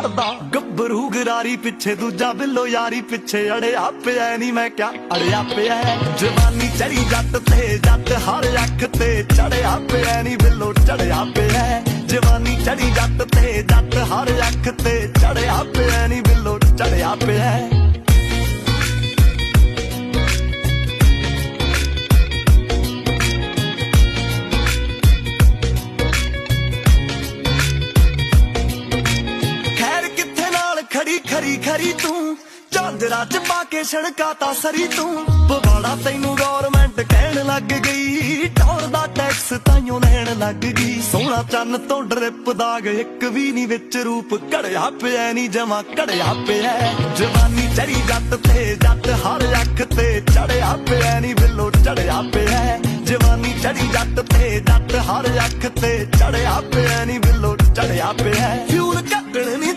ਦਾ ਗੱਭਰੂ ਗਰਾਰੀ ਪਿੱਛੇ ਦੂਜਾ ਬਿੱਲੋ ਯਾਰੀ ਪਿੱਛੇ ਅੜਿਆ ਪਿਆ ਨਹੀਂ ਮੈਂ ਕਿਆ ਅੜਿਆ ਪਿਆ ਜਵਾਨੀ ਚੜੀ ਜੱਟ ਤੇ, ਜੱਟ ਹਰ ਅੱਖ ਤੇ ਚੜਿਆ ਪਿਆ ਨਹੀਂ ਬਿੱਲੋ ਚੜਿਆ ਪਿਆ ਜਵਾਨੀ ਚੜੀ ਜੱਟ ਤੇ, ਜੱਟ ਹਰ ਅੱਖ ਤੇ ਚੜਿਆ ਪਿਆ ਨਹੀਂ ਖੜੀ ਖਰੀ ਖਰੀ ਤੂੰ। ਝਾਂਜਰਾ ਚ ਪਾ ਕੇ ਛੜਕਾ ਤਾ ਸਰੀ ਤੂੰ। ਪਵਾੜਾ ਤੈਨੂੰ ਗਵਰਨਮੈਂਟ ਕਹਿਣ ਲੱਗ ਗਈ। ਟੌਰ ਦਾ ਟੈਕਸ ਤਾਈਓ ਲੈਣ ਲੱਗ ਗਈ। ਸੋਹਣਾ ਚੰਨ ਤੋਂ ਡਰਿਪ ਦਾਗ ਇੱਕ ਵੀ ਨਹੀਂ ਵਿੱਚ ਰੂਪ। ਘੜਿਆ ਪਿਆ ਨਹੀਂ ਜਮਾ, ਘੜਿਆ ਪਿਆ। ਜਵਾਨੀ ਚੜੀ ਜੱਟ ਤੇ, ਜੱਟ ਹਰ ਅੱਖ ਤੇ। ਚੜਿਆ ਪਿਆ ਨਹੀਂ ਬਿੱਲੋ, ਚੜਿਆ ਪਿਆ। ਜਵਾਨੀ ਚੜੀ ਜੱਟ ਤੇ, ਜੱਟ ਹਰ ਅੱਖ ਤੇ। ਚੜਿਆ ਪਿਆ ਨਹੀਂ ਬਿੱਲੋ, ਚੜਿਆ ਪਿਆ। ਫਿਊਲ ਕੱਢਣ ਨਹੀਂ